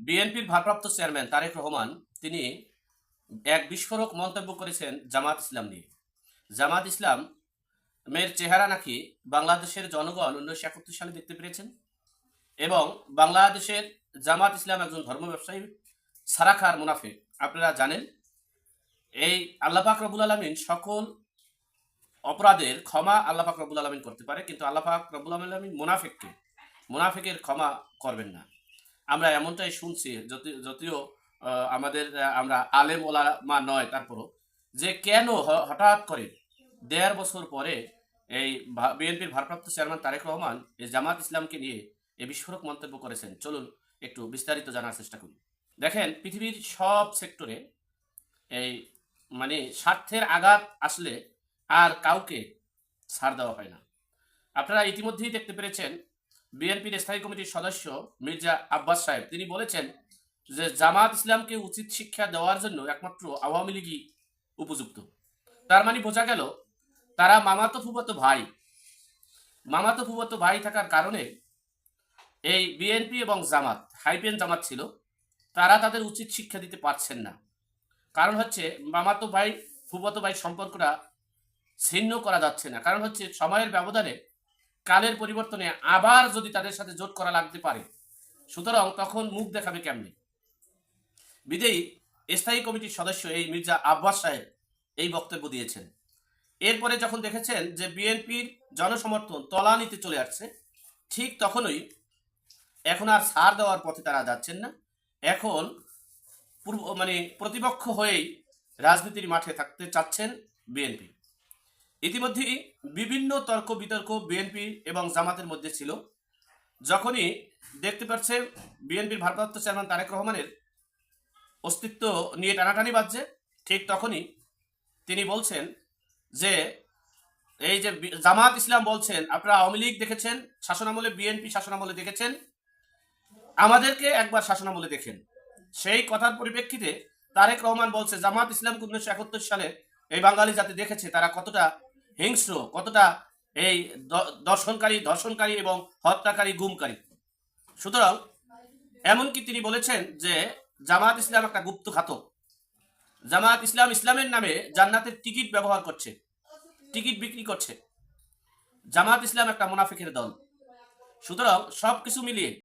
বিএনপির ভারপ্রাপ্ত চেয়ারম্যান তারেক রহমান, তিনি এক বিস্ফোরক মন্তব্য করেছেন জামাত ইসলাম নিয়ে। জামাত ইসলাম মেয়ের চেহারা নাকি বাংলাদেশের জনগণ উনিশশো একাত্তর সালে দেখতে পেরেছেন? এবং বাংলাদেশের জামাত ইসলাম একজন ধর্ম ব্যবসায়ী সারাখার মুনাফে আপনারা জানেন, এই আল্লাপাক রবুল আলমিন সকল অপরাধের ক্ষমা আল্লাপাক রবুল আলমিন করতে পারে, কিন্তু আল্লাপাক রবুল আলমিন মুনাফিককে, মুনাফেকের ক্ষমা করবেন না। আমরা এমনটাই শুনছি যদিও আমাদের আমরা আলেম ওলামা নয় তারপরও, যে কেন হঠাৎ করে দেড় বছর পরে এই বিএনপির ভারপ্রাপ্ত চেয়ারম্যান তারেক রহমান এই জামাত ইসলামকে নিয়ে এই বিস্ফোরক মন্তব্য করেছেন। চলুন একটু বিস্তারিত জানার চেষ্টা করি। দেখেন, পৃথিবীর সব সেক্টরে এই মানে স্বার্থের আঘাত আসলে আর কাউকে ছাড় দেওয়া হয় না। আপনারা ইতিমধ্যেই দেখতে পেরেছেন বিএনপির স্থায়ী কমিটির সদস্য মির্জা আব্বাস সাহেব। তিনি বলেছেন যে জামাত ইসলামকে উচিত শিক্ষা দেওয়ার জন্য একমাত্র আওয়ামী লীগই উপযুক্ত। তার মানে বোঝা গেল, তারা মামাতো ফুফাতো ভাই। মামাতো ফুফাতো ভাই থাকার কারণে এই বিএনপি এবং জামাত হাইপেন জামাত ছিল, তারা তাদের উচিত শিক্ষা দিতে পারছেন না। কারণ হচ্ছে মামাতো ভাই, ফুফাতো ভাই সম্পর্কটা ছিন্ন করা যাচ্ছে না। কারণ হচ্ছে সময়ের ব্যবধানে কালের পরিবর্তনে আবার যদি তাদের সাথে জোট করা লাগতে পারে, সুতরাং তখন মুখ দেখাবে কেমনি? বিদেয়ী স্থায়ী কমিটির সদস্য এই মির্জা আব্বাস সাহেব এই বক্তব্য দিয়েছেন। এরপরে যখন দেখেছেন যে বিএনপির জনসমর্থন তলানিতে চলে আসছে, ঠিক তখনই এখন আর ছাড় দেওয়ার পথে তারা যাচ্ছেন না। এখন পূর্ব মানে প্রতিপক্ষ হয়েই রাজনীতির মাঠে থাকতে চাচ্ছেন বিএনপি। ইতিমধ্যেই বিভিন্ন তর্ক বিতর্ক বিএনপি এবং জামাতের মধ্যে ছিল। যখনই দেখতে পাচ্ছে বিএনপির ভারপ্রাপ্ত চেয়ারম্যান তারেক রহমানের অস্তিত্ব নিয়ে টানাটানি বাজছে, ঠিক তখনই তিনি বলছেন যে, এই যে জামাত ইসলাম বলছেন, আপনারা আওয়ামী লীগ দেখেছেন, শাসনামলে বিএনপি শাসনামলে দেখেছেন, আমাদেরকে একবার শাসনামলে দেখেন। সেই কথার পরিপ্রেক্ষিতে তারেক রহমান বলছে, জামাত ইসলাম উনিশশো একাত্তর সালে এই বাঙালি জাতি দেখেছে, তারা কতটা হিংস্র, কতটা এই দর্শনকারী, ধর্ষণকারী এবং হত্যাকারী, গুমকারী। সুতরাং এমনকি তিনি বলেছেন যে জামাত ইসলাম একটা গুপ্ত ঘাতক। জামাত ইসলাম ইসলামের নামে জান্নাতের টিকিট ব্যবহার করছে, টিকিট বিক্রি করছে। জামাত ইসলাম একটা মুনাফিকের দল। সুতরাং সবকিছু মিলিয়ে